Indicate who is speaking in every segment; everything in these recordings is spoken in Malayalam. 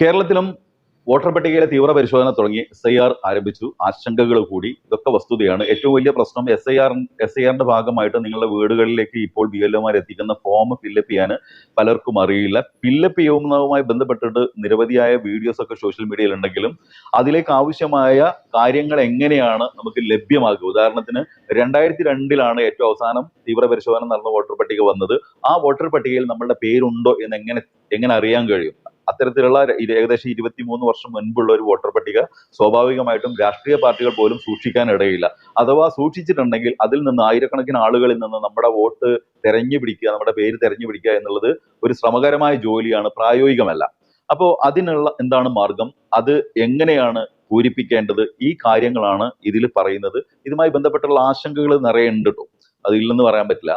Speaker 1: കേരളത്തിലും വോട്ടർ പട്ടികയിലെ തീവ്ര പരിശോധന തുടങ്ങി എസ് ഐ ആർ ആരംഭിച്ചു. ആശങ്കകൾ കൂടി. ഇതൊക്കെ വസ്തുതയാണ്. ഏറ്റവും വലിയ പ്രശ്നം S I R S I ആറിന്റെ ഭാഗമായിട്ട് നിങ്ങളുടെ വീടുകളിലേക്ക് ഇപ്പോൾ ബി എൽ ഒമാർ എത്തിക്കുന്ന ഫോം ഫില്ലപ്പ് ചെയ്യാൻ പലർക്കും അറിയില്ല. ഫില്ലപ്പ് ചെയ്യുന്നതുമായി ബന്ധപ്പെട്ടിട്ട് നിരവധിയായ വീഡിയോസ് ഒക്കെ സോഷ്യൽ മീഡിയയിൽ ഉണ്ടെങ്കിലും അതിലേക്ക് ആവശ്യമായ കാര്യങ്ങൾ എങ്ങനെയാണ് നമുക്ക് ലഭ്യമാകുക? ഉദാഹരണത്തിന് രണ്ടായിരത്തി രണ്ടിലാണ് ഏറ്റവും അവസാനം തീവ്ര പരിശോധന നടന്ന വോട്ടർ പട്ടിക വന്നത്. ആ വോട്ടർ പട്ടികയിൽ നമ്മളുടെ പേരുണ്ടോ എന്ന് എങ്ങനെ എങ്ങനെ അറിയാൻ കഴിയും? അത്തരത്തിലുള്ള ഏകദേശം ഇരുപത്തിമൂന്ന് വർഷം മുൻപുള്ള ഒരു വോട്ടർ പട്ടിക സ്വാഭാവികമായിട്ടും രാഷ്ട്രീയ പാർട്ടികൾ പോലും സൂക്ഷിക്കാൻ ഇടയില്ല. അഥവാ സൂക്ഷിച്ചിട്ടുണ്ടെങ്കിൽ അതിൽ നിന്ന് ആയിരക്കണക്കിന് ആളുകളിൽ നിന്ന് നമ്മുടെ വോട്ട് തെരഞ്ഞു പിടിക്കുക നമ്മുടെ പേര് തെരഞ്ഞു പിടിക്കുക എന്നുള്ളത് ഒരു ശ്രമകരമായ ജോലിയാണ് പ്രായോഗികമല്ല. അപ്പോൾ അതിനുള്ള എന്താണ് മാർഗം? അത് എങ്ങനെയാണ് പൂരിപ്പിക്കേണ്ടത്? ഈ കാര്യങ്ങളാണ് ഇതിൽ പറയുന്നത്. ഇതുമായി ബന്ധപ്പെട്ടുള്ള ആശങ്കകൾ നിറയെ ഉണ്ട് അതില്ലെന്ന് പറയാൻ പറ്റില്ല.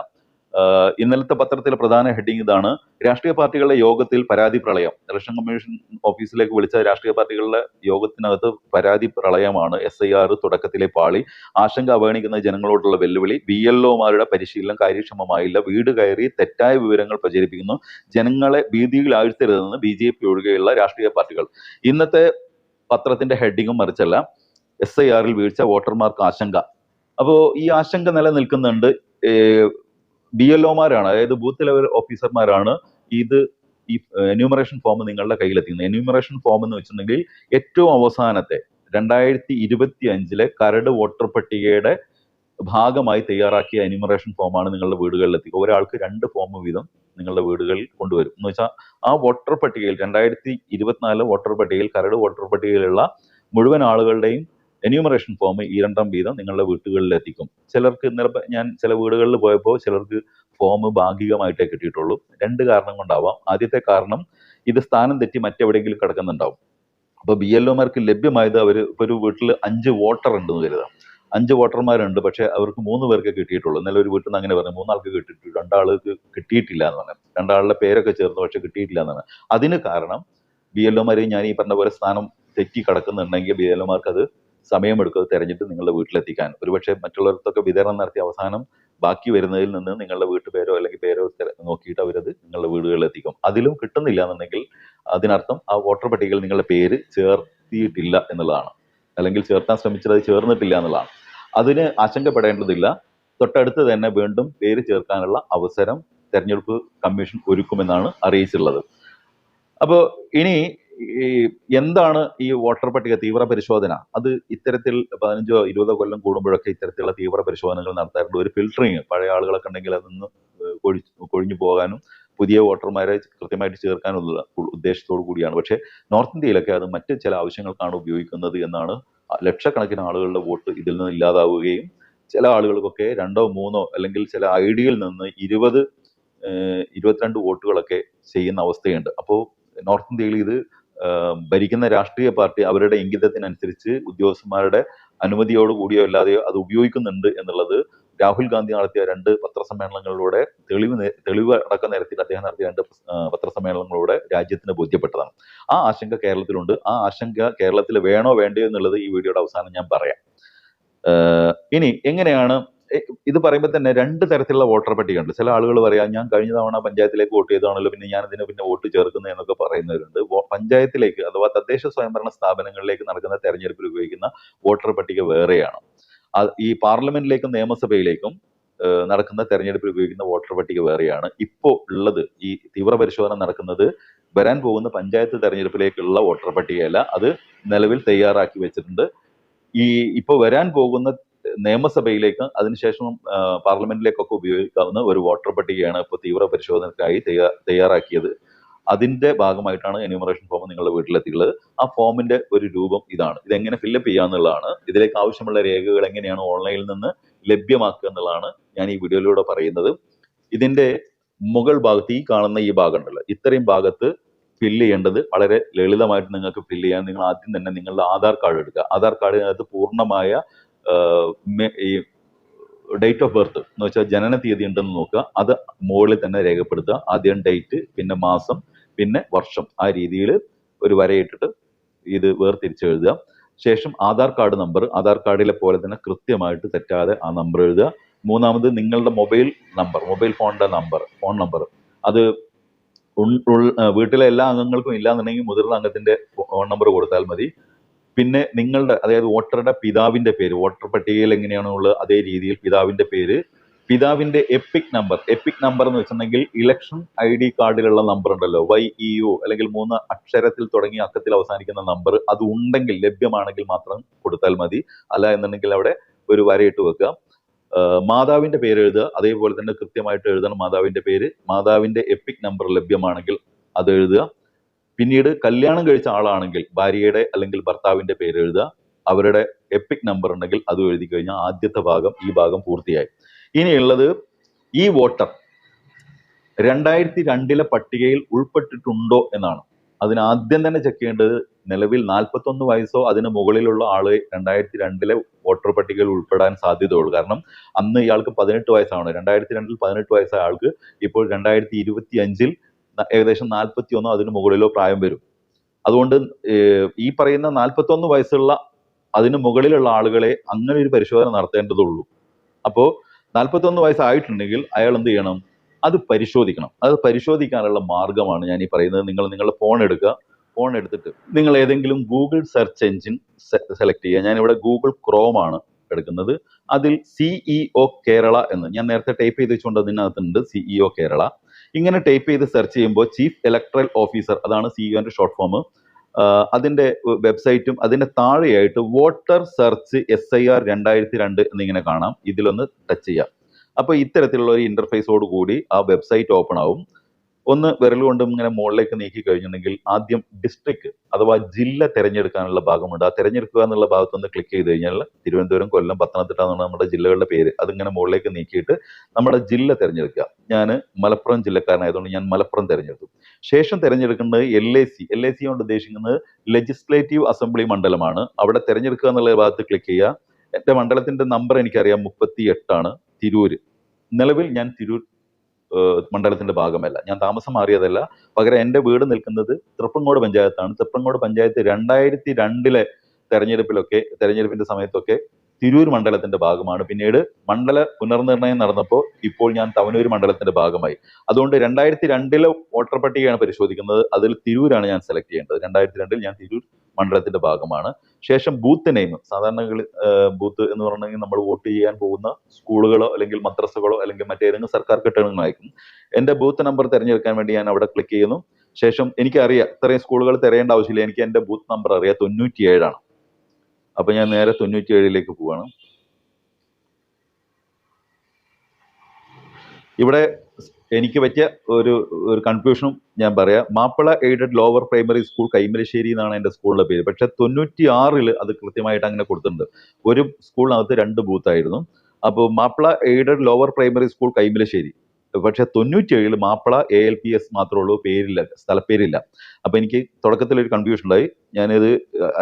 Speaker 1: ഇന്നലത്തെ പത്രത്തിലെ പ്രധാന ഹെഡിങ് ഇതാണ്. രാഷ്ട്രീയ പാർട്ടികളുടെ യോഗത്തിൽ പരാതി പ്രളയം. ഇലക്ഷൻ കമ്മീഷൻ ഓഫീസിലേക്ക് വിളിച്ച രാഷ്ട്രീയ പാർട്ടികളുടെ യോഗത്തിനകത്ത് പരാതി പ്രളയമാണ്. എസ് ഐ ആർ തുടക്കത്തിലെ പാളി. ആശങ്ക അവഗണിക്കുന്ന ജനങ്ങളോടുള്ള വെല്ലുവിളി. ബി എൽ ഒമാരുടെ പരിശീലനം കാര്യക്ഷമമായില്ല. വീട് കയറി തെറ്റായ വിവരങ്ങൾ പ്രചരിപ്പിക്കുന്നു. ജനങ്ങളെ ഭീതിയിൽ ആഴ്ത്തരുതെന്ന് ബി ജെ പി ഒഴികെയുള്ള രാഷ്ട്രീയ പാർട്ടികൾ. ഇന്നത്തെ പത്രത്തിന്റെ ഹെഡിങ്ങും മറിച്ചല്ല. എസ് ഐ ആറിൽ വീഴ്ച വോട്ടർമാർക്ക് ആശങ്ക. അപ്പോൾ ഈ ആശങ്ക നിലനിൽക്കുന്നുണ്ട്. ബി എൽ ഒമാരാണ് അതായത് ബൂത്ത് ലെവൽ ഓഫീസർമാരാണ് ഇത് ഈ എന്യൂമറേഷൻ ഫോം നിങ്ങളുടെ കയ്യിലെത്തിക്കുന്നത്. എന്യൂമറേഷൻ ഫോം എന്ന് വെച്ചിട്ടുണ്ടെങ്കിൽ ഏറ്റവും അവസാനത്തെ രണ്ടായിരത്തി ഇരുപത്തി അഞ്ചിലെ കരട് വോട്ടർ പട്ടികയുടെ ഭാഗമായി തയ്യാറാക്കിയ എന്യൂമറേഷൻ ഫോമാണ് നിങ്ങളുടെ വീടുകളിൽ എത്തിക്കുക ഒരാൾക്ക് രണ്ട് ഫോം വീതം നിങ്ങളുടെ വീടുകളിൽ കൊണ്ടുവരും. എന്ന് വെച്ചാൽ ആ വോട്ടർ പട്ടികയിൽ രണ്ടായിരത്തി ഇരുപത്തിനാല് വോട്ടർ പട്ടികയിൽ കരട് വോട്ടർ പട്ടികയിലുള്ള മുഴുവൻ ആളുകളുടെയും എന്യൂമറേഷൻ ഫോം ഈ രണ്ടാം വീതം നിങ്ങളുടെ വീടുകളിൽ എത്തിക്കും ചിലർക്ക് ഇന്നലെ ഞാൻ ചില വീടുകളിൽ പോയപ്പോൾ ചിലർക്ക് ഫോം ഭാഗികമായിട്ടേ കിട്ടിയിട്ടുള്ളൂ. രണ്ട് കാരണം കൊണ്ടാവാം. ആദ്യത്തെ കാരണം ഇത് സ്ഥാനം തെറ്റി മറ്റെവിടെയെങ്കിലും കിടക്കുന്നുണ്ടാവും. അപ്പോൾ ബി എൽ ഒമാർക്ക് ലഭ്യമായത് അവർ ഇപ്പൊ ഒരു വീട്ടിൽ അഞ്ച് വോട്ടർ ഉണ്ടെന്ന് കരുതാം. അഞ്ച് വോട്ടർമാരുണ്ട് പക്ഷെ അവർക്ക് മൂന്ന് പേർക്ക് കിട്ടിയിട്ടുള്ളൂ. ഇന്നലെ ഒരു വീട്ടിൽ നിന്ന് അങ്ങനെ പറഞ്ഞു മൂന്നാൾക്ക് കിട്ടിയിട്ടു രണ്ടാൾക്ക് കിട്ടിയിട്ടില്ല എന്ന് പറഞ്ഞു. രണ്ടാളുടെ പേരൊക്കെ ചേർന്ന് പക്ഷെ കിട്ടിയിട്ടില്ല എന്നാണ് അതിന് കാരണം ബി എൽ ഒമാരെ ഞാൻ ഈ പറഞ്ഞ പോലെ സ്ഥാനം തെറ്റി കിടക്കുന്നുണ്ടെങ്കിൽ ബി എൽ ഒമാർക്ക് അത് സമയമെടുക്കും. അത് തെരഞ്ഞിട്ട് നിങ്ങളുടെ വീട്ടിലെത്തിക്കാൻ. ഒരുപക്ഷെ മറ്റുള്ളവർക്കൊക്കെ വിതരണം നടത്തി അവസാനം ബാക്കി വരുന്നതിൽ നിന്ന് നിങ്ങളുടെ വീട്ടുപേരോ അല്ലെങ്കിൽ പേരോ നോക്കിയിട്ട് അവരത് നിങ്ങളുടെ വീടുകളിൽ എത്തിക്കും അതിലും കിട്ടുന്നില്ല എന്നുണ്ടെങ്കിൽ അതിനർത്ഥം ആ വോട്ടർ പട്ടികയിൽ നിങ്ങളുടെ പേര് ചേർത്തിയിട്ടില്ല എന്നുള്ളതാണ്. അല്ലെങ്കിൽ ചേർത്താൻ ശ്രമിച്ചത് അത് ചേർന്നിട്ടില്ല എന്നുള്ളതാണ്. അതിന് ആശങ്കപ്പെടേണ്ടതില്ല. തൊട്ടടുത്ത് തന്നെ വീണ്ടും പേര് ചേർക്കാനുള്ള അവസരം തെരഞ്ഞെടുപ്പ് കമ്മീഷൻ ഒരുക്കുമെന്നാണ് അറിയിച്ചിട്ടുള്ളത്. അപ്പോൾ ഇനി ഈ എന്താണ് ഈ വോട്ടർ പട്ടിക തീവ്ര പരിശോധന അത് ഇത്തരത്തിൽ പതിനഞ്ചോ ഇരുപതോ കൊല്ലം കൂടുമ്പോഴൊക്കെ ഇത്തരത്തിലുള്ള തീവ്ര പരിശോധനകൾ നടത്താറുണ്ട്. ഒരു ഫിൽട്ടറിങ് പഴയ ആളുകളൊക്കെ ഉണ്ടെങ്കിൽ കൊഴി കൊഴിഞ്ഞു പോകാനും പുതിയ വോട്ടർമാരെ കൃത്യമായിട്ട് ചേർക്കാനുള്ള ഉദ്ദേശത്തോടു കൂടിയാണ്. പക്ഷേ നോർത്ത് ഇന്ത്യയിലൊക്കെ അത് മറ്റ് ചില ആവശ്യങ്ങൾക്കാണ് ഉപയോഗിക്കുന്നത് എന്നാണ് ലക്ഷക്കണക്കിന് ആളുകളുടെ വോട്ട് ഇതിൽ നിന്ന് ഇല്ലാതാവുകയും ചില ആളുകൾക്കൊക്കെ രണ്ടോ മൂന്നോ അല്ലെങ്കിൽ ചില ഐഡിയിൽ ഡിയിൽ നിന്ന് ഇരുപത് ഇരുപത്തിരണ്ട് വോട്ടുകളൊക്കെ ചെയ്യുന്ന അവസ്ഥയുണ്ട്. അപ്പോൾ നോർത്ത് ഇന്ത്യയിൽ ഇത് ഭരിക്കുന്ന രാഷ്ട്രീയ പാർട്ടി അവരുടെ ഇംഗിതത്തിനനുസരിച്ച് ഉദ്യോഗസ്ഥന്മാരുടെ അനുമതിയോട് കൂടിയോ അല്ലാതെയോ അത് ഉപയോഗിക്കുന്നുണ്ട് എന്നുള്ളത് രാഹുൽ ഗാന്ധി നടത്തിയ രണ്ട് പത്രസമ്മേളനങ്ങളിലൂടെ തെളിവ് തെളിവ് അടക്കം നിരത്തിൽ അദ്ദേഹം നടത്തിയ രണ്ട് പത്രസമ്മേളനങ്ങളിലൂടെ രാജ്യത്തിന് ബോധ്യപ്പെട്ടതാണ്. ആ ആശങ്ക കേരളത്തിലുണ്ട്. ആ ആശങ്ക കേരളത്തിൽ വേണോ വേണ്ടയോ എന്നുള്ളത് ഈ വീഡിയോയുടെ അവസാനം ഞാൻ പറയാം. ഇനി എങ്ങനെയാണ് ഇത് പറയുമ്പോൾ തന്നെ രണ്ട് തരത്തിലുള്ള വോട്ടർ പട്ടിക ഉണ്ട് ചില ആളുകൾ പറയാം ഞാൻ കഴിഞ്ഞ തവണ പഞ്ചായത്തിലേക്ക് വോട്ട് ചെയ്തതാണല്ലോ പിന്നെ ഞാൻ ഇതിന് പിന്നെ വോട്ട് ചേർക്കുന്നത് എന്നൊക്കെ പറയുന്നവരുണ്ട്. പഞ്ചായത്തിലേക്ക് അഥവാ തദ്ദേശ സ്വയംഭരണ സ്ഥാപനങ്ങളിലേക്ക് നടക്കുന്ന തെരഞ്ഞെടുപ്പിൽ ഉപയോഗിക്കുന്ന വോട്ടർ പട്ടിക വേറെയാണ്. ഈ പാർലമെന്റിലേക്കും നിയമസഭയിലേക്കും നടക്കുന്ന തെരഞ്ഞെടുപ്പിൽ ഉപയോഗിക്കുന്ന വോട്ടർ പട്ടിക വേറെയാണ്. ഇപ്പോൾ ഉള്ളത് ഈ തീവ്ര പരിശോധന നടക്കുന്നത് വരാൻ പോകുന്ന പഞ്ചായത്ത് തെരഞ്ഞെടുപ്പിലേക്കുള്ള വോട്ടർ പട്ടികയല്ല അത് നിലവിൽ തയ്യാറാക്കി വെച്ചിട്ടുണ്ട്. ഈ ഇപ്പോൾ വരാൻ പോകുന്ന നിയമസഭയിലേക്ക് അതിനുശേഷം പാർലമെന്റിലേക്കൊക്കെ ഉപയോഗിക്കാവുന്ന ഒരു വോട്ടർ പട്ടികയാണ് ഇപ്പോൾ തീവ്ര പരിശോധനയ്ക്കായി തയ്യാറാക്കിയത്. അതിന്റെ ഭാഗമായിട്ടാണ് എന്യൂമറേഷൻ ഫോം നിങ്ങളുടെ വീട്ടിലെത്തിയുള്ളത് ആ ഫോമിന്റെ ഒരു രൂപം ഇതാണ്. ഇതെങ്ങനെ ഫില്ലപ്പ് ചെയ്യാന്നുള്ളതാണ് ഇതിലേക്ക് ആവശ്യമുള്ള രേഖകൾ എങ്ങനെയാണ് ഓൺലൈനിൽ നിന്ന് ലഭ്യമാക്കുക എന്നുള്ളതാണ് ഞാൻ ഈ വീഡിയോയിലൂടെ പറയുന്നത്. ഇതിന്റെ മുകൾ ഭാഗത്ത് ഈ കാണുന്ന ഈ ഭാഗം ഉണ്ടല്ലോ ഇത്രയും ഭാഗത്ത് ഫില്ല് ചെയ്യേണ്ടത് വളരെ ലളിതമായിട്ട് നിങ്ങൾക്ക് ഫില്ല് ചെയ്യാൻ നിങ്ങൾ ആദ്യം തന്നെ നിങ്ങളുടെ ആധാർ കാർഡ് എടുക്കുക. ആധാർ കാർഡിനകത്ത് പൂർണമായ ഈ ഡേറ്റ് ഓഫ് ബർത്ത് എന്ന് വെച്ചാൽ ജനന തീയതി ഉണ്ടെന്ന് നോക്കുക. അത് മുകളിൽ തന്നെ രേഖപ്പെടുത്തുക. ആദ്യം ഡേറ്റ് പിന്നെ മാസം പിന്നെ വർഷം. ആ രീതിയിൽ ഒരു വരയിട്ടിട്ട് ഇത് വേർതിരിച്ച് എഴുതുക. ശേഷം ആധാർ കാർഡ് നമ്പർ ആധാർ കാർഡിലെ പോലെ തന്നെ കൃത്യമായിട്ട് തെറ്റാതെ ആ നമ്പർ എഴുതുക. മൂന്നാമത് നിങ്ങളുടെ മൊബൈൽ നമ്പർ മൊബൈൽ ഫോണിന്റെ നമ്പർ ഫോൺ നമ്പർ. അത് വീട്ടിലെ എല്ലാ അംഗങ്ങൾക്കും ഇല്ലാന്നുണ്ടെങ്കിൽ മുതിർന്ന അംഗത്തിന്റെ ഫോൺ നമ്പർ കൊടുത്താൽ മതി. പിന്നെ നിങ്ങളുടെ അതായത് വോട്ടറുടെ പിതാവിന്റെ പേര് വോട്ടർ പട്ടികയിൽ എങ്ങനെയാണോ ഉള്ളത് അതേ രീതിയിൽ പിതാവിന്റെ പേര് പിതാവിന്റെ എപ്പിക് നമ്പർ എപ്പിക് നമ്പർ എന്ന് വെച്ചിട്ടുണ്ടെങ്കിൽ ഇലക്ഷൻ ഐ ഡി കാർഡിലുള്ള നമ്പർ ഉണ്ടല്ലോ വൈ ഇ യു അല്ലെങ്കിൽ മൂന്ന് അക്ഷരത്തിൽ തുടങ്ങി അക്കത്തിൽ അവസാനിക്കുന്ന നമ്പർ അത് ഉണ്ടെങ്കിൽ ലഭ്യമാണെങ്കിൽ മാത്രം കൊടുത്താൽ മതി. അല്ല എന്നുണ്ടെങ്കിൽ അവിടെ ഒരു വരയിട്ട് വെക്കുക. മാതാവിന്റെ പേര് എഴുതുക അതേപോലെ തന്നെ കൃത്യമായിട്ട് എഴുതണം മാതാവിന്റെ പേര്. മാതാവിന്റെ എപ്പിക് നമ്പർ ലഭ്യമാണെങ്കിൽ അത് എഴുതുക. പിന്നീട് കല്യാണം കഴിച്ച ആളാണെങ്കിൽ ഭാര്യയുടെ അല്ലെങ്കിൽ ഭർത്താവിന്റെ പേര് എഴുതുക. അവരുടെ എപ്പിക് നമ്പർ ഉണ്ടെങ്കിൽ അത് എഴുതി കഴിഞ്ഞാൽ ആദ്യത്തെ ഭാഗം ഈ ഭാഗം പൂർത്തിയായി. ഇനിയുള്ളത് ഈ വോട്ടർ രണ്ടായിരത്തി രണ്ടിലെ പട്ടികയിൽ ഉൾപ്പെട്ടിട്ടുണ്ടോ എന്നാണ്. അതിന് ആദ്യം തന്നെ ചെക്ക് ചെയ്യേണ്ടത് നിലവിൽ നാൽപ്പത്തൊന്ന് വയസ്സോ അതിന് മുകളിലുള്ള ആൾ രണ്ടായിരത്തി രണ്ടിലെ വോട്ടർ പട്ടികയിൽ ഉൾപ്പെടാൻ സാധ്യതയുള്ളൂ. കാരണം അന്ന് ഇയാൾക്ക് പതിനെട്ട് വയസ്സാണ്. രണ്ടായിരത്തി രണ്ടിൽ പതിനെട്ട് വയസ്സായ ആൾക്ക് ഇപ്പോൾ രണ്ടായിരത്തി ഇരുപത്തി അഞ്ചിൽ ഏകദേശം നാൽപ്പത്തി ഒന്നോ അതിന് മുകളിലോ പ്രായം വരും. അതുകൊണ്ട് ഈ പറയുന്ന നാൽപ്പത്തൊന്ന് വയസ്സുള്ള അതിന് മുകളിലുള്ള ആളുകളെ അങ്ങനെ ഒരു പരിശോധന നടത്തേണ്ടതുള്ളൂ. അപ്പോൾ നാൽപ്പത്തൊന്ന് വയസ്സായിട്ടുണ്ടെങ്കിൽ അയാൾ എന്ത് ചെയ്യണം? അത് പരിശോധിക്കണം. അത് പരിശോധിക്കാനുള്ള മാർഗമാണ് ഞാൻ ഈ പറയുന്നത്. നിങ്ങൾ നിങ്ങളുടെ ഫോൺ എടുക്കുക. ഫോൺ എടുത്തിട്ട് നിങ്ങൾ ഏതെങ്കിലും ഗൂഗിൾ സെർച്ച് എഞ്ചിൻ സെലക്ട് ചെയ്യുക. ഞാനിവിടെ ഗൂഗിൾ ക്രോം ആണ് എടുക്കുന്നത്. അതിൽ സിഇഒ കേരള എന്ന് ഞാൻ നേരത്തെ ടൈപ്പ് ചെയ്ത് വെച്ചുകൊണ്ട് അതിനകത്തുണ്ട് സിഇഒ കേരള. ഇങ്ങനെ ടൈപ്പ് ചെയ്ത് സെർച്ച് ചെയ്യുമ്പോൾ ചീഫ് ഇലക്ട്രൽ ഓഫീസർ അതാണ് സിഇഒന്റെ ഷോർട്ട് ഫോം അതിന്റെ വെബ്സൈറ്റും അതിന്റെ താഴെയായിട്ട് voter search S I R രണ്ടായിരത്തി രണ്ട് എന്നിങ്ങനെ കാണാം. ഇതിലൊന്ന് ടച്ച് ചെയ്യാം. അപ്പോൾ ഇത്തരത്തിലുള്ള ഒരു ഇന്റർഫേസോട് കൂടി ആ വെബ്സൈറ്റ് ഓപ്പൺ ആവും. ഒന്ന് വിരൽ കൊണ്ട് ഇങ്ങനെ മുകളിലേക്ക് നീക്കി കഴിഞ്ഞിട്ടുണ്ടെങ്കിൽ ആദ്യം ഡിസ്ട്രിക്ട് അഥവാ ജില്ല തിരഞ്ഞെടുക്കാനുള്ള ഭാഗമുണ്ട്. ആ തിരഞ്ഞെടുക്കുക എന്നുള്ള ഭാഗത്ത് ഒന്ന് ക്ലിക്ക് ചെയ്ത് കഴിഞ്ഞാൽ തിരുവനന്തപുരം കൊല്ലം പത്തനംതിട്ട എന്നുള്ള നമ്മുടെ ജില്ലകളുടെ പേര് അതിങ്ങനെ മുകളിലേക്ക് നീക്കിയിട്ട് നമ്മുടെ ജില്ല തിരഞ്ഞെടുക്കുക. ഞാൻ മലപ്പുറം ജില്ലക്കാരനായതുകൊണ്ട് ഞാൻ മലപ്പുറം തിരഞ്ഞെടുത്തു. ശേഷം തിരഞ്ഞെടുക്കുന്നത് L A C L A C കൊണ്ട് ഉദ്ദേശിക്കുന്നത് ലെജിസ്ലേറ്റീവ് അസംബ്ലി മണ്ഡലമാണ്. അവിടെ തിരഞ്ഞെടുക്കുക എന്നുള്ള ഭാഗത്ത് ക്ലിക്ക് ചെയ്യുക. എന്റെ മണ്ഡലത്തിന്റെ നമ്പർ എനിക്കറിയാം മുപ്പത്തി എട്ടാണ് തിരൂര്. നിലവിൽ ഞാൻ തിരൂർ മണ്ഡലത്തിന്റെ ഭാഗമല്ല. ഞാൻ താമസം മാറിയതല്ല. പകരം എന്റെ വീട് നിൽക്കുന്നത് തൃപ്പങ്ങോട് പഞ്ചായത്താണ്. തൃപ്പങ്ങോട് പഞ്ചായത്ത് രണ്ടായിരത്തി രണ്ടിലെ തെരഞ്ഞെടുപ്പിലൊക്കെ തെരഞ്ഞെടുപ്പിന്റെ സമയത്തൊക്കെ തിരൂർ മണ്ഡലത്തിന്റെ ഭാഗമാണ്. പിന്നീട് മണ്ഡല പുനർനിർണയം നടന്നപ്പോൾ ഇപ്പോൾ ഞാൻ തവനൂർ മണ്ഡലത്തിന്റെ ഭാഗമായി. അതുകൊണ്ട് രണ്ടായിരത്തി രണ്ടിലെ വോട്ടർ പട്ടികയാണ് പരിശോധിക്കുന്നത്. അതിൽ തിരൂരാണ് ഞാൻ സെലക്ട് ചെയ്യേണ്ടത്. രണ്ടായിരത്തി രണ്ടിൽ ഞാൻ തിരൂർ മണ്ഡലത്തിന്റെ ഭാഗമാണ്. ശേഷം ബൂത്ത് നെയിം സാധാരണ ബൂത്ത് എന്ന് പറഞ്ഞെങ്കിൽ നമ്മൾ വോട്ട് ചെയ്യാൻ പോകുന്ന സ്കൂളുകളോ അല്ലെങ്കിൽ മദ്രസകളോ അല്ലെങ്കിൽ മറ്റേതെങ്കിലും സർക്കാർ കെട്ടിടങ്ങളായിരിക്കും എന്റെ ബൂത്ത് നമ്പർ തിരഞ്ഞെടുക്കാൻ വേണ്ടി ഞാൻ അവിടെ ക്ലിക്ക് ചെയ്യുന്നു. ശേഷം എനിക്കറിയാം ഇത്രയും സ്കൂളുകൾ തിരയേണ്ട ആവശ്യമില്ല. എനിക്ക് എന്റെ ബൂത്ത് നമ്പർ അറിയാം. തൊണ്ണൂറ്റി ഏഴാണ് അപ്പൊ ഞാൻ നേരെ തൊണ്ണൂറ്റി ഏഴിലേക്ക് പോവാണ്. ഇവിടെ എനിക്ക് പറ്റിയ ഒരു ഒരു കൺഫ്യൂഷനും ഞാൻ പറയാം. Mappila aided lower primary school Kaimalassery എന്നാണ് എന്റെ സ്കൂളിന്റെ പേര്. പക്ഷെ തൊണ്ണൂറ്റി ആറിൽ അത് കൃത്യമായിട്ട് അങ്ങനെ കൊടുത്തിട്ടുണ്ട്. ഒരു സ്കൂളിനകത്ത് രണ്ട് ബൂത്തായിരുന്നു അപ്പോൾ Mappila aided lower primary school Kaimalassery. പക്ഷെ തൊണ്ണൂറ്റി ഏഴിൽ Mappila A L P S മാത്രമേ ഉള്ളൂ പേരില്ല. സ്ഥലപ്പേരില്ല അപ്പൊ എനിക്ക് തുടക്കത്തിൽ ഒരു കൺഫ്യൂഷൻ ഉണ്ടായി. ഞാനിത്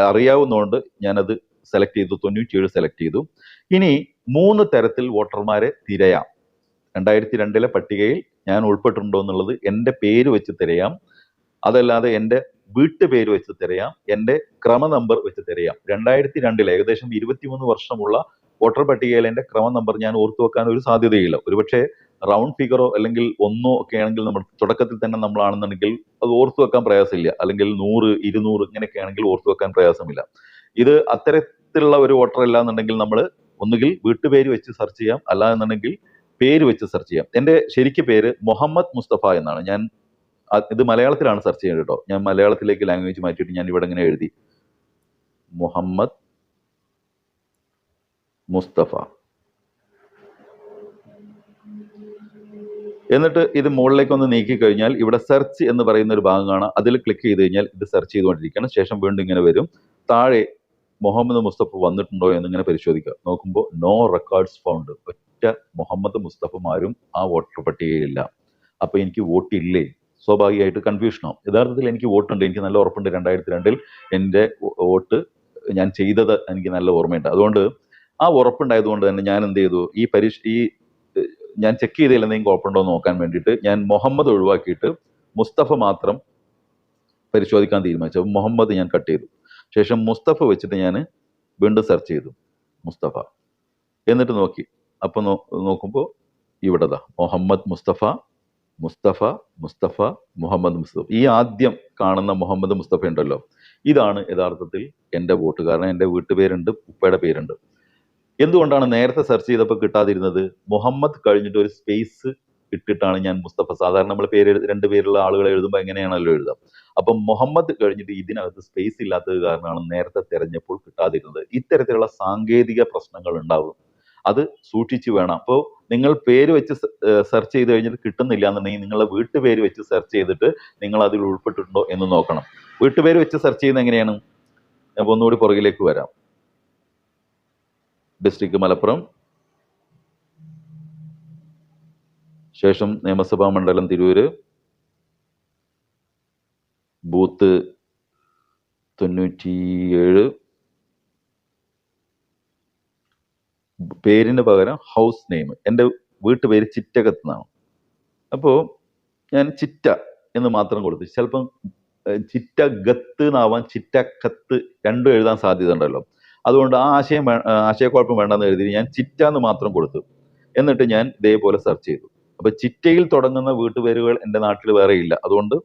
Speaker 1: അറിയാവുന്നതുകൊണ്ട് ഞാനത് സെലക്ട് ചെയ്തു തൊണ്ണൂറ്റി ഏഴ് സെലക്ട് ചെയ്തു. ഇനി മൂന്ന് തരത്തിൽ വോട്ടർമാരെ തിരയാം. രണ്ടായിരത്തി രണ്ടിലെ പട്ടികയിൽ ഞാൻ ഉൾപ്പെട്ടിട്ടുണ്ടോ എന്നുള്ളത് എന്റെ പേര് വെച്ച് തിരയാം. അതല്ലാതെ എന്റെ വീട്ടുപേര് വെച്ച് തിരയാം. എന്റെ ക്രമ നമ്പർ വെച്ച് തിരയാം. രണ്ടായിരത്തി രണ്ടിൽ ഏകദേശം ഇരുപത്തിമൂന്ന് വർഷമുള്ള വോട്ടർ പട്ടികയിൽ എന്റെ ക്രമ നമ്പർ ഞാൻ ഓർത്തു വെക്കാൻ ഒരു സാധ്യതയില്ല. ഒരുപക്ഷെ റൗണ്ട് ഫിഗറോ അല്ലെങ്കിൽ ഒന്നോ ഒക്കെ ആണെങ്കിൽ നമ്മൾ തുടക്കത്തിൽ തന്നെ നമ്മളാണെന്നുണ്ടെങ്കിൽ അത് ഓർത്തു വെക്കാൻ പ്രയാസമില്ല. അല്ലെങ്കിൽ നൂറ് ഇരുന്നൂറ് ഇങ്ങനെയൊക്കെ ആണെങ്കിൽ ഓർത്തു വെക്കാൻ പ്രയാസമില്ല. ഇത് അത്തരത്തിലുള്ള ഒരു വോട്ടർ അല്ല എന്നുണ്ടെങ്കിൽ നമ്മൾ ഒന്നുകിൽ വീട്ടുപേര് വെച്ച് സെർച്ച് ചെയ്യാം. അല്ല എന്നുണ്ടെങ്കിൽ പേര് വെച്ച് സെർച്ച് ചെയ്യാം. എന്റെ ശരിക്ക് പേര് മുഹമ്മദ് മുസ്തഫ എന്നാണ്. ഞാൻ ഇത് മലയാളത്തിലാണ് സെർച്ച് ചെയ്യുന്നത് കേട്ടോ. ഞാൻ മലയാളത്തിലേക്ക് ലാംഗ്വേജ് മാറ്റിയിട്ട് ഞാൻ ഇവിടെ ഇങ്ങനെ എഴുതി. മുഹമ്മദ് മുസ്തഫ. എന്നിട്ട് ഇത് മുകളിലേക്ക് ഒന്ന് നീക്കി കഴിഞ്ഞാൽ ഇവിടെ സെർച്ച് എന്ന് പറയുന്ന ഒരു ഭാഗം കാണാം. അതിൽ ക്ലിക്ക് ചെയ്ത് കഴിഞ്ഞാൽ ഇത് സെർച്ച് ചെയ്തുകൊണ്ടിരിക്കണം ശേഷം വീണ്ടും ഇങ്ങനെ വരും. താഴെ മുഹമ്മദ് മുസ്തഫ വന്നിട്ടുണ്ടോ എന്നിങ്ങനെ പരിശോധിക്കുക. നോക്കുമ്പോൾ നോ റെക്കോർഡ്സ് ഫൗണ്ട് ഒറ്റ മുഹമ്മദ് മുസ്തഫമാരും ആ വോട്ടർ പട്ടികയിലില്ല. അപ്പൊ എനിക്ക് വോട്ട് ഇല്ലേ? സ്വാഭാവികമായിട്ട് കൺഫ്യൂഷനാവും യഥാർത്ഥത്തിൽ എനിക്ക് വോട്ടുണ്ട് എനിക്ക് നല്ല ഉറപ്പുണ്ട്. രണ്ടായിരത്തി രണ്ടിൽ എന്റെ വോട്ട് ഞാൻ ചെയ്തത് എനിക്ക് നല്ല ഓർമ്മയുണ്ട്. അതുകൊണ്ട് ആ ഉറപ്പുണ്ടായതുകൊണ്ട് തന്നെ ഞാൻ എന്ത് ചെയ്തു? ഈ പരീക്ഷ ഈ ഞാൻ ചെക്ക് ചെയ്തതിൽ എന്തെങ്കിലും കുഴപ്പമുണ്ടോ എന്ന് നോക്കാൻ വേണ്ടിയിട്ട് ഞാൻ മുഹമ്മദ് ഒഴിവാക്കിയിട്ട് മുസ്തഫ മാത്രം പരിശോധിക്കാൻ തീരുമാനിച്ചു. മുഹമ്മദ് ഞാൻ കട്ട് ചെയ്തു. ശേഷം മുസ്തഫ വെച്ചിട്ട് ഞാൻ വീണ്ടും സെർച്ച് ചെയ്തു. മുസ്തഫ. എന്നിട്ട് നോക്കി. അപ്പോൾ നോക്കുമ്പോൾ ഇവിടെതാ മുഹമ്മദ് മുസ്തഫ മുസ്തഫ മുസ്തഫ മുഹമ്മദ് മുസ്തഫ. ഈ ആദ്യം കാണുന്ന മുഹമ്മദ് മുസ്തഫ ഉണ്ടല്ലോ. ഇതാണ് യഥാർത്ഥത്തിൽ എന്റെ വോട്ട് കാരണം എന്റെ വീട്ടുപേരുണ്ട് ഉപ്പയുടെ പേരുണ്ട്. എന്തുകൊണ്ടാണ് നേരത്തെ സെർച്ച് ചെയ്തപ്പോൾ കിട്ടാതിരുന്നത്? മുഹമ്മദ് കഴിഞ്ഞിട്ട് ഒരു സ്പേസ് ഇട്ടിട്ടാണ് ഞാൻ മുസ്തഫ. സാധാരണ നമ്മൾ പേര് രണ്ട് പേരുള്ള ആളുകളെ എഴുതുമ്പോൾ എങ്ങനെയാണല്ലോ എഴുതാം. അപ്പം മുഹമ്മദ് കഴിഞ്ഞിട്ട് ഇതിനകത്ത് സ്പേസ് ഇല്ലാത്തത് കാരണമാണ് നേരത്തെ തിരഞ്ഞപ്പോൾ കിട്ടാതിരുന്നത്. ഇത്തരത്തിലുള്ള സാങ്കേതിക പ്രശ്നങ്ങൾ ഉണ്ടാവും. അത് സൂക്ഷിച്ചു വേണം. അപ്പോൾ നിങ്ങൾ പേര് വെച്ച് സെർച്ച് ചെയ്ത് കഴിഞ്ഞിട്ട് കിട്ടുന്നില്ല എന്നുണ്ടെങ്കിൽ നിങ്ങളുടെ വീട്ടുപേര് വെച്ച് സെർച്ച് ചെയ്തിട്ട് നിങ്ങൾ അതിൽ ഉൾപ്പെട്ടിട്ടുണ്ടോ എന്ന് നോക്കണം. വീട്ടുപേര് വെച്ച് സെർച്ച് ചെയ്യുന്നത് എങ്ങനെയാണ്? ഞാൻ ഒന്നുകൂടി പുറകിലേക്ക് വരാം. ഡിസ്ട്രിക്ട് മലപ്പുറം. ശേഷം നിയമസഭാ മണ്ഡലം തിരൂര്. ബൂത്ത് തൊണ്ണൂറ്റിയേഴ്. പേരിന് പകരം ഹൗസ് നെയിം. എന്റെ വീട്ടുപേര് ചിറ്റകത്ത് നിന്നാണ് അപ്പോൾ ഞാൻ ചിറ്റ എന്ന് മാത്രം കൊടുത്തു. ചിലപ്പം ചിറ്റ ഗത്ത് എന്നാവാൻ ചിറ്റക്കത്ത് രണ്ടും എഴുതാൻ സാധ്യത ഉണ്ടല്ലോ. അതുകൊണ്ട് ആ ആശയം ആശയക്കുഴപ്പം വേണ്ടെന്ന് എഴുതി ഞാൻ ചിറ്റ എന്ന് മാത്രം കൊടുത്തു. എന്നിട്ട് ഞാൻ ഇതേപോലെ സെർച്ച് ചെയ്തു. അപ്പൊ ചിറ്റയിൽ തുടങ്ങുന്ന വീട്ടുപേരുകൾ എന്റെ നാട്ടിൽ വേറെ ഇല്ല. അതുകൊണ്ട്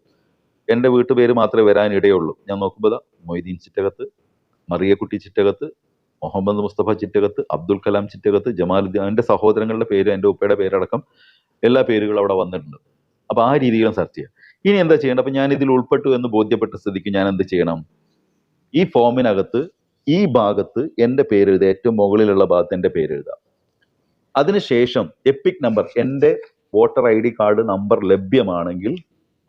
Speaker 1: എന്റെ വീട്ടുപേര് മാത്രമേ വരാൻ ഇടയുള്ളൂ ഞാൻ നോക്കുമ്പോൾ മൊയ്തീൻ ചിറ്റകത്ത് മറിയക്കുട്ടി ചിറ്റകത്ത് മുഹമ്മദ് മുസ്തഫ ചിറ്റകത്ത് അബ്ദുൽ കലാം ചിറ്റകത്ത് ജമാലുദ്ദീൻ എന്റെ സഹോദരങ്ങളുടെ പേര് എന്റെ ഉപ്പയുടെ പേരടക്കം എല്ലാ പേരുകളും അവിടെ വന്നിട്ടുണ്ട്. അപ്പോൾ ആ രീതിയിലും സെർച്ച് ചെയ്യാം. ഇനി എന്താ ചെയ്യേണ്ടത്? അപ്പൊ ഞാൻ ഇതിൽ ഉൾപ്പെട്ടു എന്ന് ബോധ്യപ്പെട്ട സ്ഥിതിക്ക് ഞാൻ എന്ത് ചെയ്യണം? ഈ ഫോമിനകത്ത് ഈ ഭാഗത്ത് എന്റെ പേര് എഴുതുക. ഏറ്റവും മുകളിലുള്ള ഭാഗത്ത് എന്റെ പേര് എഴുതുക. അതിനുശേഷം എപ്പിക് നമ്പർ എന്റെ voter I D card number ലഭ്യമാണെങ്കിൽ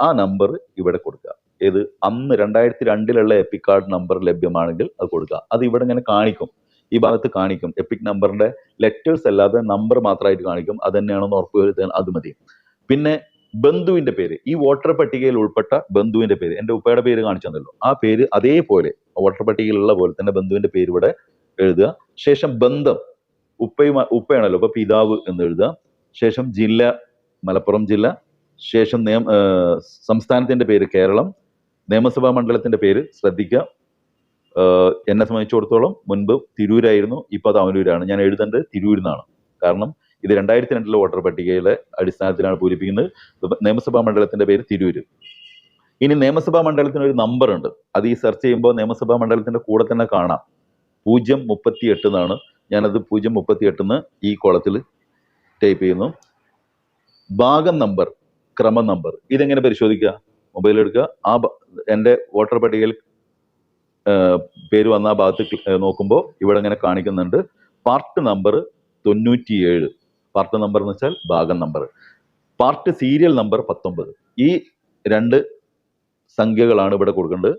Speaker 1: ആ നമ്പർ ഇവിടെ കൊടുക്കുക. ഏത്? അന്ന് രണ്ടായിരത്തി രണ്ടിലുള്ള എപ്പിക് കാർഡ് നമ്പർ ലഭ്യമാണെങ്കിൽ അത് കൊടുക്കുക. അത് ഇവിടെ ഇങ്ങനെ കാണിക്കും. ഈ ഭാഗത്ത് കാണിക്കും. എപ്പിക് നമ്പറിന്റെ ലെറ്റേഴ്സ് അല്ലാതെ നമ്പർ മാത്രമായിട്ട് കാണിക്കും. അത് തന്നെയാണെന്ന് ഉറപ്പ് വരുത്താൻ അത് മതി. പിന്നെ ബന്ധുവിന്റെ പേര്. ഈ വോട്ടർ പട്ടികയിൽ ഉൾപ്പെട്ട ബന്ധുവിന്റെ പേര്. എന്റെ ഉപ്പയുടെ പേര് കാണിച്ചു തന്നല്ലോ ആ പേര് അതേപോലെ വോട്ടർ പട്ടികയിലുള്ള പോലെ തന്നെ ബന്ധുവിന്റെ പേര് ഇവിടെ എഴുതുക. ശേഷം ബന്ധം. ഉപ്പയും ഉപ്പയാണല്ലോ. അപ്പൊ പിതാവ് എന്ന് എഴുതുക. ശേഷം ജില്ല മലപ്പുറം ജില്ല. ശേഷം നിയമ സംസ്ഥാനത്തിന്റെ പേര് കേരളം. നിയമസഭാ മണ്ഡലത്തിന്റെ പേര് ശ്രദ്ധിക്കുക. എന്നെ സംബന്ധിച്ചിടത്തോളം മുൻപ് തിരൂരായിരുന്നു. ഇപ്പൊ അത് അവനൂരാണ്. ഞാൻ എഴുതേണ്ടത് തിരൂരിൽ നിന്നാണ് കാരണം ഇത് രണ്ടായിരത്തി രണ്ടിലെ വോട്ടർ പട്ടികയിലെ അടിസ്ഥാനത്തിലാണ് പൂരിപ്പിക്കുന്നത്. നിയമസഭാ മണ്ഡലത്തിന്റെ പേര് തിരൂര്. ഇനി നിയമസഭാ മണ്ഡലത്തിന് ഒരു നമ്പർ ഉണ്ട്. അത് ഈ സെർച്ച് ചെയ്യുമ്പോൾ നിയമസഭാ മണ്ഡലത്തിന്റെ കൂടെ തന്നെ കാണാം. പൂജ്യം മുപ്പത്തി എട്ട് എന്നാണ്. ഞാനത് പൂജ്യം മുപ്പത്തി എട്ടെന്ന് ഈ കോളത്തിൽ ടൈപ്പ് ചെയ്യുന്നു. ഭാഗം നമ്പർ ക്രമ നമ്പർ ഇതെങ്ങനെ പരിശോധിക്കുക? മൊബൈൽ എടുക്കുക. ആ എന്റെ വോട്ടർ പട്ടികയിൽ പേര് വന്ന ആ ഭാഗത്ത് നോക്കുമ്പോൾ ഇവിടെ ഇങ്ങനെ കാണിക്കുന്നുണ്ട്. പാർട്ട് നമ്പർ തൊണ്ണൂറ്റിയേഴ്. പാർട്ട് നമ്പർ എന്ന് വെച്ചാൽ ഭാഗം നമ്പർ. പാർട്ട് സീരിയൽ നമ്പർ പത്തൊമ്പത്. ഈ രണ്ട് സംഖ്യകളാണ് ഇവിടെ കൊടുക്കേണ്ടത്.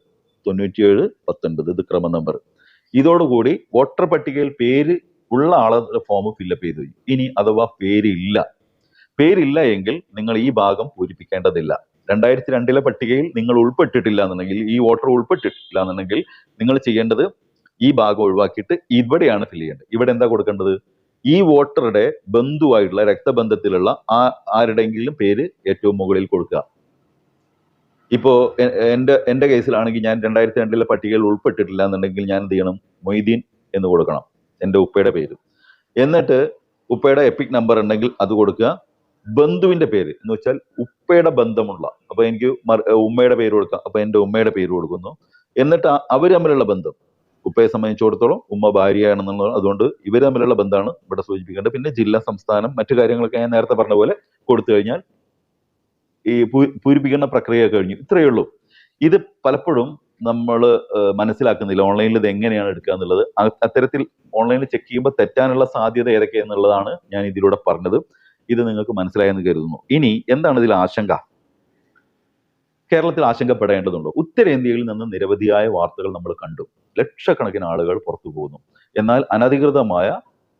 Speaker 1: തൊണ്ണൂറ്റിയേഴ് പത്തൊൻപത്. ഇത് ക്രമ നമ്പർ. ഇതോടുകൂടി വോട്ടർ പട്ടികയിൽ പേര് ഉള്ള ആളുടെ ഫോം ഫില്ലപ്പ് ചെയ്തു. ഇനി അഥവാ പേരില്ല. പേരില്ല എങ്കിൽ നിങ്ങൾ ഈ ഭാഗം പൂരിപ്പിക്കേണ്ടതില്ല. രണ്ടായിരത്തി രണ്ടിലെ പട്ടികയിൽ നിങ്ങൾ ഉൾപ്പെട്ടിട്ടില്ല എന്നുണ്ടെങ്കിൽ ഈ വോട്ടർ ഉൾപ്പെട്ടിട്ടില്ല എന്നുണ്ടെങ്കിൽ നിങ്ങൾ ചെയ്യേണ്ടത് ഈ ഭാഗം ഒഴിവാക്കിയിട്ട് ഇവിടെയാണ് ഫില്ല് ചെയ്യേണ്ടത്. ഇവിടെ എന്താ കൊടുക്കേണ്ടത്? ഈ വോട്ടറുടെ ബന്ധുവായിട്ടുള്ള രക്തബന്ധത്തിലുള്ള ആ ആരുടെയെങ്കിലും പേര് ഏറ്റവും മുകളിൽ കൊടുക്കുക. ഇപ്പോ എന്റെ എന്റെ കേസിലാണെങ്കിൽ ഞാൻ രണ്ടായിരത്തി രണ്ടിലെ പട്ടികയിൽ ഉൾപ്പെട്ടിട്ടില്ല എന്നുണ്ടെങ്കിൽ ഞാൻ എന്ത് ചെയ്യണം? മൊയ്തീൻ എന്ന് കൊടുക്കണം എന്റെ ഉപ്പയുടെ പേര്. എന്നിട്ട് ഉപ്പയുടെ എപ്പിക് നമ്പർ ഉണ്ടെങ്കിൽ അത് കൊടുക്കുക. ബന്ധുവിന്റെ പേര് എന്ന് വെച്ചാൽ ഉപ്പയുടെ ബന്ധമുള്ള അപ്പൊ എനിക്ക് ഉമ്മയുടെ പേര് കൊടുക്കാം അപ്പൊ എന്റെ ഉമ്മയുടെ പേര് കൊടുക്കുന്നു. എന്നിട്ട് അവർ തമ്മിലുള്ള ബന്ധം. ഉപ്പയെ സംബന്ധിച്ചിടത്തോളം ഉമ്മ ഭാര്യയാണെന്നുള്ളത് അതുകൊണ്ട് ഇവർ തമ്മിലുള്ള ബന്ധമാണ് ഇവിടെ സൂചിപ്പിക്കേണ്ടത്. പിന്നെ ജില്ല സംസ്ഥാനം മറ്റു കാര്യങ്ങളൊക്കെ ഞാൻ നേരത്തെ പറഞ്ഞ പോലെ കൊടുത്തു കഴിഞ്ഞാൽ ഈ പൂരിപ്പിക്കേണ്ട പ്രക്രിയ കഴിഞ്ഞു. ഇത്രയേ ഉള്ളൂ. ഇത് പലപ്പോഴും നമ്മൾ മനസ്സിലാക്കുന്നില്ല ഓൺലൈനിൽ ഇത് എങ്ങനെയാണ് എടുക്കുക എന്നുള്ളത്. അത്തരത്തിൽ ഓൺലൈനിൽ ചെക്ക് ചെയ്യുമ്പോൾ തെറ്റാനുള്ള സാധ്യത ഏതൊക്കെയെന്നുള്ളതാണ് ഞാൻ ഇതിലൂടെ പറഞ്ഞത്. ഇത് നിങ്ങൾക്ക് മനസ്സിലായെന്ന് കരുതുന്നു. ഇനി എന്താണ് ഇതിൽ ആശങ്ക? കേരളത്തിൽ ആശങ്കപ്പെടേണ്ടതുണ്ടോ. ഉത്തരേന്ത്യയിൽ നിന്ന് നിരവധിയായ വാർത്തകൾ നമ്മൾ കണ്ടു. ലക്ഷക്കണക്കിന് ആളുകൾ പുറത്തു പോകുന്നു. എന്നാൽ അനധികൃതമായ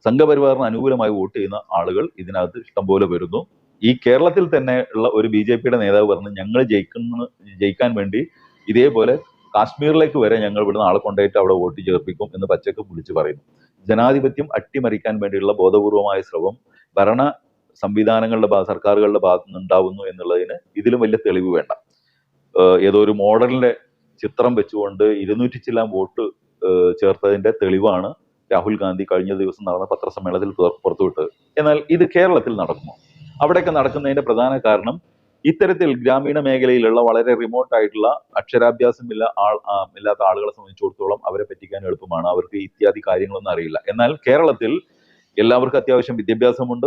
Speaker 1: സംഘപരിവാറിന് അനുകൂലമായി വോട്ട് ചെയ്യുന്ന ആളുകൾ ഇതിനകത്ത് ഇഷ്ടംപോലെ വരുന്നു. ഈ കേരളത്തിൽ തന്നെ ഉള്ള ഒരു ബി ജെ പിയുടെ നേതാവ് പറഞ്ഞു ഞങ്ങൾ ജയിക്കുന്ന ജയിക്കാൻ വേണ്ടി ഇതേപോലെ കാശ്മീരിലേക്ക് വരെ ഞങ്ങൾ ഇവിടുന്ന് ആളെ കൊണ്ടുപോയിട്ട് അവിടെ വോട്ട് ചേർപ്പിക്കും എന്ന് പച്ചക്ക് വിളിച്ചു പറയുന്നു. ജനാധിപത്യം അട്ടിമറിക്കാൻ വേണ്ടിയുള്ള ബോധപൂർവമായ ശ്രമം ഭരണ സംവിധാനങ്ങളുടെ സർക്കാരുകളുടെ ഭാഗത്തുനിന്ന് ഉണ്ടാവുന്നു എന്നുള്ളതിന് ഇതിലും വലിയ തെളിവ് വേണ്ട. ഏതോ ഒരു മോഡലിന്റെ ചിത്രം വെച്ചുകൊണ്ട് ഇരുന്നൂറ്റി ചില്ലാം വോട്ട് ചേർത്തതിന്റെ തെളിവാണ് രാഹുൽ ഗാന്ധി കഴിഞ്ഞ ദിവസം നടന്ന പത്രസമ്മേളനത്തിൽ പുറ- പുറത്തുവിട്ടത്. എന്നാൽ ഇത് കേരളത്തിൽ നടക്കുമോ? അവിടെയൊക്കെ നടക്കുന്നതിന്റെ പ്രധാന കാരണം ഇത്തരത്തിൽ ഗ്രാമീണ മേഖലയിലുള്ള വളരെ റിമോട്ട് ആയിട്ടുള്ള അക്ഷരാഭ്യാസം ഇല്ല ആൾ ഇല്ലാത്ത ആളുകളെ സംബന്ധിച്ചിടത്തോളം അവരെ പറ്റിക്കാൻ എളുപ്പമാണ്. അവർക്ക് ഇത്യാദി കാര്യങ്ങളൊന്നും അറിയില്ല. എന്നാൽ കേരളത്തിൽ എല്ലാവർക്കും അത്യാവശ്യം വിദ്യാഭ്യാസമുണ്ട്.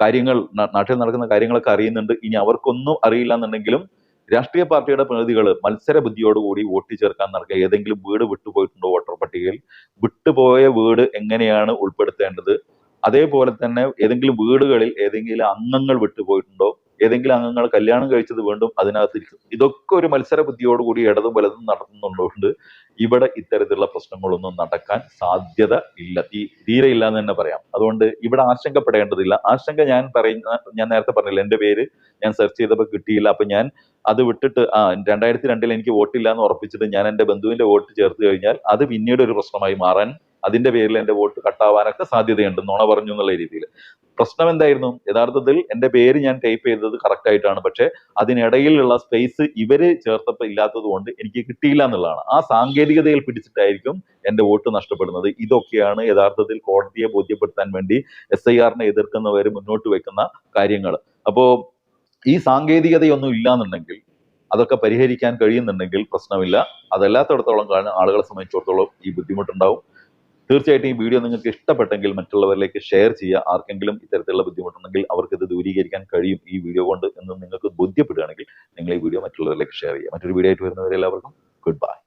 Speaker 1: കാര്യങ്ങൾ നാട്ടിൽ നടക്കുന്ന കാര്യങ്ങളൊക്കെ അറിയുന്നുണ്ട്. ഇനി അവർക്കൊന്നും അറിയില്ല എന്നുണ്ടെങ്കിലും രാഷ്ട്രീയ പാർട്ടിയുടെ പ്രതിനിധികൾ മത്സര ബുദ്ധിയോടുകൂടി വോട്ട് ചേർക്കാൻ നടക്കുക. ഏതെങ്കിലും വീട് വിട്ടുപോയിട്ടുണ്ടോ വോട്ടർ പട്ടികയിൽ? വിട്ടുപോയ വീട് എങ്ങനെയാണ് ഉൾപ്പെടുത്തേണ്ടത്? അതേപോലെ തന്നെ ഏതെങ്കിലും വീടുകളിൽ ഏതെങ്കിലും അംഗങ്ങൾ വിട്ടുപോയിട്ടുണ്ടോ? ഏതെങ്കിലും അംഗങ്ങൾ കല്യാണം കഴിച്ചത് വീണ്ടും അതിനകത്തിരിക്കും. ഇതൊക്കെ ഒരു മത്സര ബുദ്ധിയോടുകൂടി ഇടതും വലതും നടത്തുന്നുള്ളതുകൊണ്ട് ഇവിടെ ഇത്തരത്തിലുള്ള പ്രശ്നങ്ങളൊന്നും നടക്കാൻ സാധ്യത ഇല്ല. ഈ തീരെ ഇല്ല എന്ന് തന്നെ പറയാം. അതുകൊണ്ട് ഇവിടെ ആശങ്കപ്പെടേണ്ടതില്ല. ആശങ്ക ഞാൻ പറയുന്ന ഞാൻ നേരത്തെ പറഞ്ഞില്ല എന്റെ പേര് ഞാൻ സെർച്ച് ചെയ്തപ്പോൾ കിട്ടിയില്ല. അപ്പൊ ഞാൻ അത് വിട്ടിട്ട് ആ രണ്ടായിരത്തി രണ്ടിൽ എനിക്ക് വോട്ടില്ല എന്ന് ഉറപ്പിച്ചിട്ട് ഞാൻ എന്റെ ബന്ധുവിന്റെ വോട്ട് ചേർത്ത് കഴിഞ്ഞാൽ അത് പിന്നീട് ഒരു പ്രശ്നമായി മാറാൻ അതിന്റെ പേരിൽ എന്റെ വോട്ട് കട്ടാവാനൊക്കെ സാധ്യതയുണ്ട്. നുണ പറഞ്ഞു എന്നുള്ള രീതിയിൽ. പ്രശ്നം എന്തായിരുന്നു യഥാർത്ഥത്തിൽ എന്റെ പേര് ഞാൻ ടൈപ്പ് ചെയ്തത് കറക്റ്റ് ആയിട്ടാണ്. പക്ഷെ അതിനിടയിലുള്ള സ്പേസ് ഇവർ ചേർത്തപ്പോൾ ഇല്ലാത്തത് കൊണ്ട് എനിക്ക് കിട്ടിയില്ല എന്നുള്ളതാണ്. ആ സാങ്കേതികതയിൽ പിടിച്ചിട്ടായിരിക്കും എന്റെ വോട്ട് നഷ്ടപ്പെടുന്നത്. ഇതൊക്കെയാണ് യഥാർത്ഥത്തിൽ കോടതിയെ ബോധ്യപ്പെടുത്താൻ വേണ്ടി എസ് ഐ ആറിനെ എതിർക്കുന്നവർ മുന്നോട്ട് വെക്കുന്ന കാര്യങ്ങൾ അപ്പോ ഈ സാങ്കേതികതയൊന്നും ഇല്ലാന്നുണ്ടെങ്കിൽ അതൊക്കെ പരിഹരിക്കാൻ കഴിയുന്നുണ്ടെങ്കിൽ പ്രശ്നമില്ല. അതല്ലാത്തടത്തോളം ആളുകളെ സംബന്ധിച്ചിടത്തോളം ഈ ബുദ്ധിമുട്ടുണ്ടാവും. തീർച്ചയായിട്ടും ഈ വീഡിയോ നിങ്ങൾക്ക് ഇഷ്ടപ്പെട്ടെങ്കിൽ മറ്റുള്ളവരിലേക്ക് ഷെയർ ചെയ്യുക. ആർക്കെങ്കിലും ഇത്തരത്തിലുള്ള ബുദ്ധിമുട്ടുണ്ടെങ്കിൽ അവർക്ക് ഇത് ദൂരീകരിക്കാൻ കഴിയും ഈ വീഡിയോ കൊണ്ട് എന്ന് നിങ്ങൾക്ക് ബോധ്യപ്പെടുകയാണെങ്കിൽ നിങ്ങൾ ഈ വീഡിയോ മറ്റുള്ളവരിലേക്ക് ഷെയർ ചെയ്യുക. മറ്റൊരു വീഡിയോ ആയിട്ട് വരുന്നവരെ എല്ലാവർക്കും ഗുഡ് ബൈ.